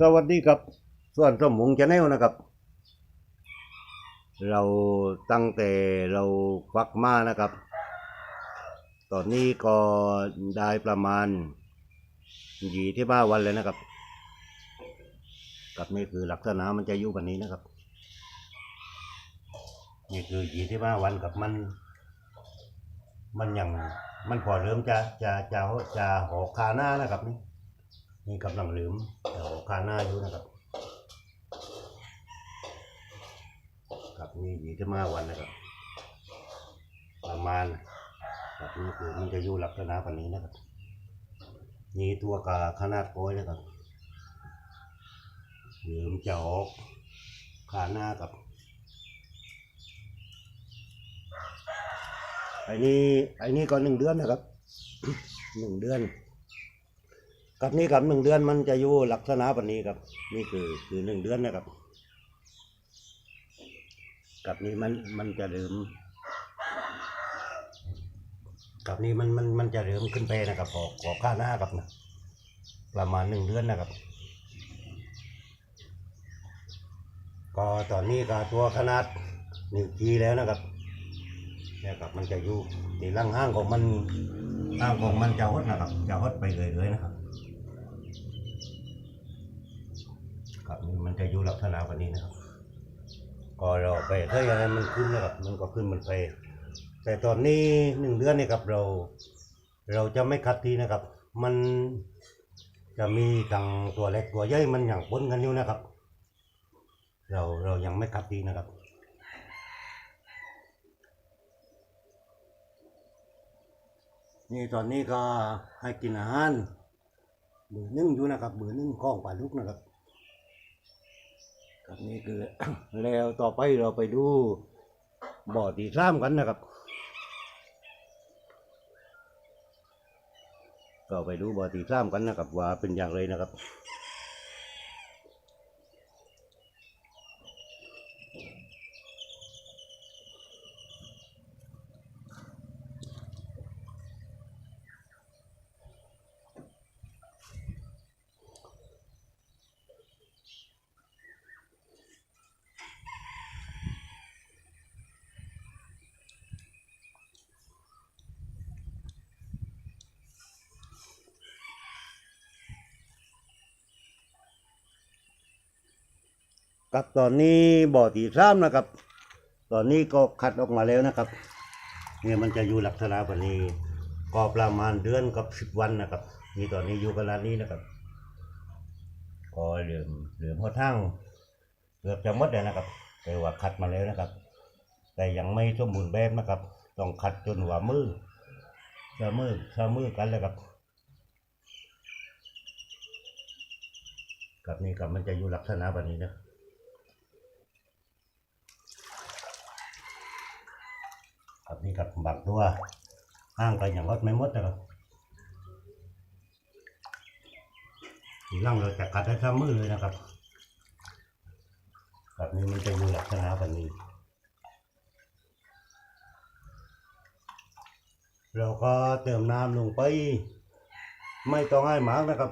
สวัสดีครับส่วนสมมุงชาแนลนะครับ เราตั้งแต่เราฟักมานะครับ ตอนนี้ก็ได้ประมาณยี่ที่บ้าวันเลยนะครับกับนี่คือลักษณะมันจะอยู่แบบนี้นะครับ นี่คือยี่ที่บ้าวันกับมัน มันอย่างมันพอเริ่มจะจะจะจะหอคาหน้านะครับนี่ นี่กำลังลืมเดี๋ยวคาหน้าอยู่นะครับกับนี่ยี่สิบห้าวันนะครับ ประมาณกับนี่คือมันจะอยู่ลักษณะแบบนี้นะครับนี่ตัวกาขนาดโอยนะครับลืมจะออกคาหน้ากับไอ้นี่ไอ้นี่ก็หนึ่งเดือนนะครับหนึ่งเดือน กับนี่กับหนึ่งเดือนมันจะอยู่ลักษณะแบบนี้ครับ นี่คือคือหนึ่งเดือนนะครับ กับนี้มันมันจะเริ่มกับนี้มันมันมันจะเริ่มขึ้นไปนะครับขอขอค่าหน้าครับนะประมาณหนึ่งเดือนนะครับ ก็ตอนนี้ก็ตัวขนาดหนึ่งกีแล้วนะครับเนี่ยครับมันจะอยู่ที่ล่างห้างของมันห้างของมันจะหดนะครับ จะหดไปเรื่อยๆนะครับ ครับนี่มัน จะอยู่ลักษณะแบบนี้นะครับ ก็เราไปถ้าอย่างนั้นมันขึ้นนะครับ มันก็ขึ้นมันไป แต่ตอนนี้หนึ่งเดือนนี่ครับเรา เราจะไม่คัดทีนะครับ มันจะมีทางตัวเล็กตัวใหญ่มันอย่างปนกันอยู่นะครับ เราเรายังไม่คัดทีนะครับนี่ตอนนี้ก็ให้กินอาหารมือนึ่งอยู่นะครับมือนึ่งข้องปลาลูกนะครับ ครับนี่คือ แล้วต่อไปเราไปดูบ่อที่สามกันนะครับก็ไปดูบ่อที่สามกันนะครับ ว่าเป็นอย่างไรนะครับ กับตอนนี้บ่อที่สามนะครับ ตอนนี้ก็คัดออกมาแล้วนะครับ เนี่ยมันจะอยู่ลักษณะแบบนี้ก็ประมาณเดือนกับสิบวันนะครับนี่ตอนนี้อยู่ขนาดนี้นะครับก็เหลือมเหลือมหัวทั้งเกือบจะหมดแล้วนะครับแต่ว่าคัดมาแล้วนะครับ แต่ยังไม่สมบูรณ์แบบนะครับ ต้องคัดจนหัวมือเสมอเสมอกันเลยครับกับนี่กับมันจะอยู่ลักษณะแบบนี้นะ ครับนี่กับบางตัวห้างก็อย่างวัดไม่หมดนะครับทีล่างเราจะกัดได้ทั้งมือเลยนะครับแบบนี้มันจะอยู่ลักษณะแบบนี้ เราก็เติมน้ำลงไป ไม่ต้องให้มากนะครับ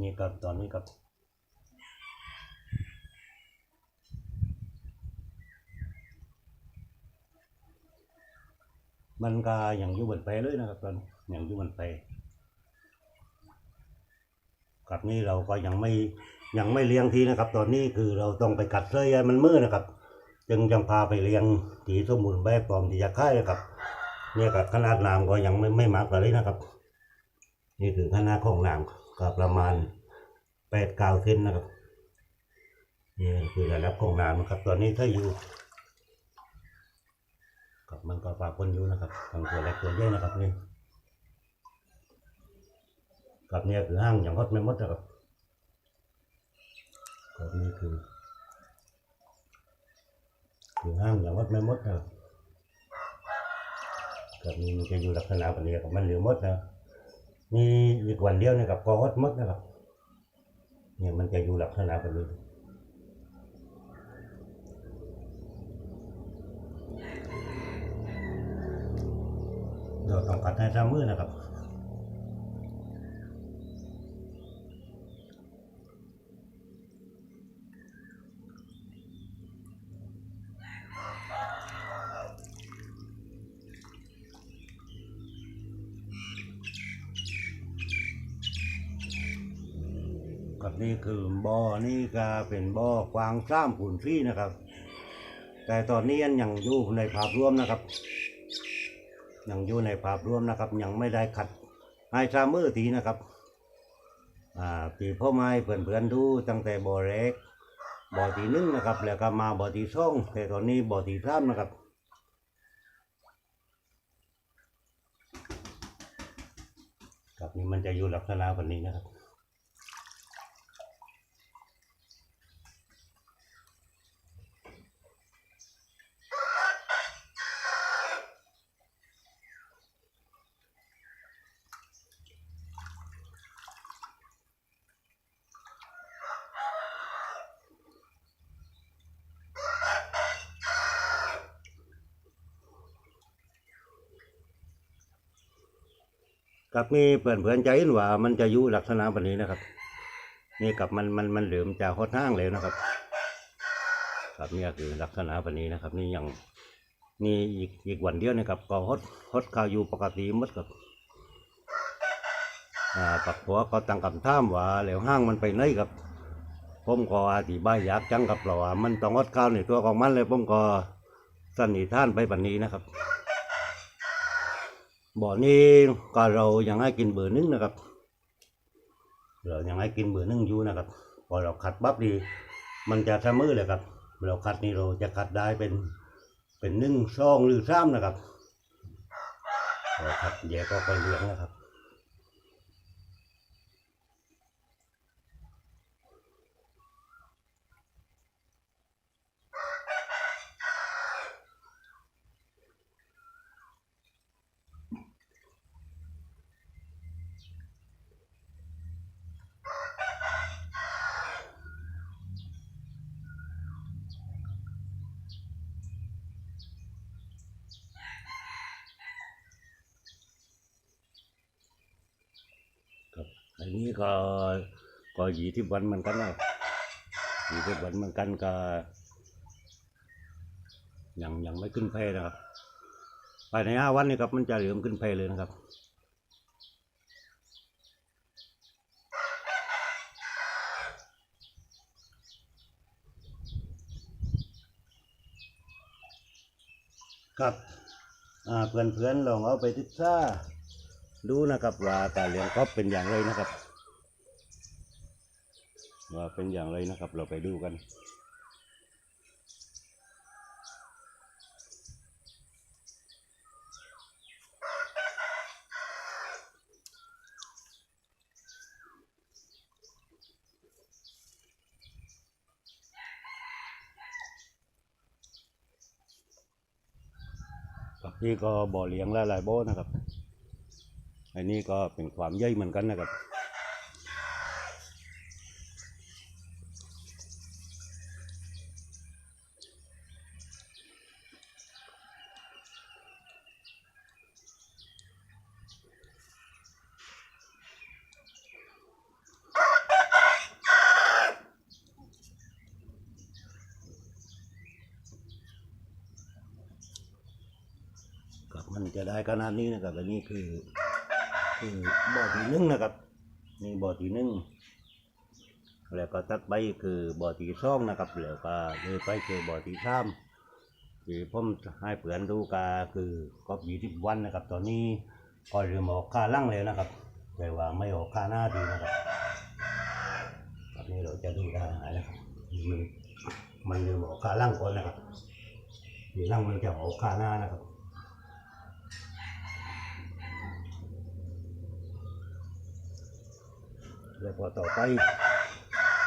นี่ครับตอนนี้ครับ มันก็อย่างอยู่บนไปเลยนะครับตอนอย่างอยู่บนไปกับนี่เราก็ยังไม่ยังไม่เลี้ยงทีนะครับ ตอนนี้คือเราต้องไปกัดเลยให้มันมืดนะครับ จึงจังพาไปเลี้ยงทีสมบูรณ์แบบพร้อมที่จะค่ายนะครับ เนี่ยกับขนาดน้ำก็ยังไม่ไม่มากเลยนะครับ นี่คือขนาดของน้ำก็ประมาณแปดเก้าเซนนะครับนี่คือระดับของน้ำนะครับ ตอนนี้ถ้าอยู่ ครับมันก็ปลาปนอยู่นะครับทั้งตัวเล็กตัวใหญ่นะครับนี่กับเนี่ยคือห้างอย่างฮอดไม่มดนะครับครับนี่คือคือห้างอย่างฮอดไม่มดนะครับกับนี่มันจะอยู่ลักษณะแบบนี้กับมันเหลือมดนะนี่อีกวันเดียวเนี่ยกับก็ฮอดหมดนะครับเนี่ยมันจะอยู่ลักษณะแบบนี้ โดดต้องกัดให้ซ้ำมือนะครับับนี่คือบ่อนี่ก็เป็นบ่อควางซ้ำขุนฟี่นะครับ แต่ตอนนี้ยังอยู่ในภาพรวมนะครับ ยังอยู่ในภาพรวมนะครับ ยังไม่ได้ขัดให้ชามือทีนะครับอ่าปีพ่อไม้เพื่อนๆดูตั้งแต่บ่อแรกบ่อที่หนึ่งนะครับ แล้วก็มาบ่อที่สองแต่ตอนนี้บ่อที่สามนะครับครับนี่มันจะอยู่ลักษณะแบบนี้นะครับ ครับนี่เพื่อนเพื่อนใจเห็นว่า มันจะอยู่ลักษณะแบบนี้นะครับ นี่กับมันมันมันเหลือมจะหดห้างแล้วนะครับ ครับนี่คือลักษณะแบบนี้นะครับ นี่ยังนี่อีกอีกวันเดียวนะครับ ก็ฮดฮดข้าวอยู่ปกติมดครับอ่าปักหัวก็ตั้งคำถามว่าแล้วห้างมันไปไหนครับผมก็อธิบายยากจังกับเราว่ามันต้องฮดข้าวในตัวของมันเลยผมก็สันนิษฐานไปแบบนี้นะครับ บ่อนี้ก็เรายังให้กินเบอร์หนึงนะครับ เรายังให้กินเบอร์หนึงอยู่นะครับพอเราขัดปั๊บดี มันจะเสมอเลยครับ เราขัดนี่เราจะขัดได้เป็นเป็นหนึ่งซองหรือสามนะครับเราขัดแยกก็ไปเลี้ยงนะครับ อันนี้ก็ก็ยี่ที่วันเหมือนกันนะยี่ที่วันเหมือนกันก็ยังยังไม่ขึ้นเพนะครับภายในห้าวันนี้ครับมันจะเหลือมขึ้นเพเลยนะครับครับเพื่อนๆลองเอาไปศึกษา ดูนะครับว่าการเลี้ยงกบเป็นอย่างไรนะครับ ว่าเป็นอย่างไรนะครับ เราไปดูกันครับนี่ก็บ่อเลี้ยงหลายๆบ่อนะครับ อันนี้ก็เป็นความใหญ่เหมือนกันนะครับครับมันจะได้ขนาดนี้นะครับอันนี้คือ คือบ่อที่หนึ่งนะครับ นี่บ่อที่หนึ่งแล้วก็ตัดไปคือบ่อที่สองนะครับ แล้วก็เลยไปคือบ่อที่สามที่ผมให้เพื่อนดูกาคือก็ยี่สิบวันนะครับ ตอนนี้ก็เริ่มออกค่าล่างแล้วนะครับ แต่ว่าไม่ออกค่าหน้าดีนะครับตอนนี้เราจะดูได้นะครับมันมันเริ่มออกค่าล่างก่อนนะครับทีล่างมันจะออกค่าหน้านะครับ แล้วพอต่อไป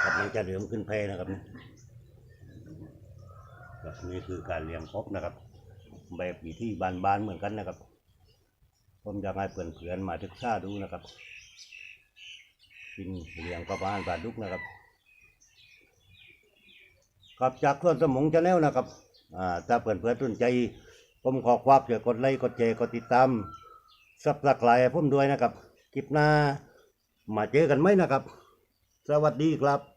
ครับมันจะเหลือมขึ้นแพนะครับนี่ครับนี่คือการเลี้ยงกบนะครับ แบบวิธีบานๆเหมือนกันนะครับ ผมอยากให้เพื่อนๆมาศึกษาดูนะครับกินเลี้ยงกบบ้านปลาดุกนะครับครับจากส่วนสมองชาแนลนะครับอ่าถ้าเพื่อนๆสนใจ ผมขอความช่วกดไลค์กดแชร์กดติดตามสับสไครต์ผมด้วยนะครับคลิปหน้า มาเจอกันไหมนะครับ สวัสดีครับ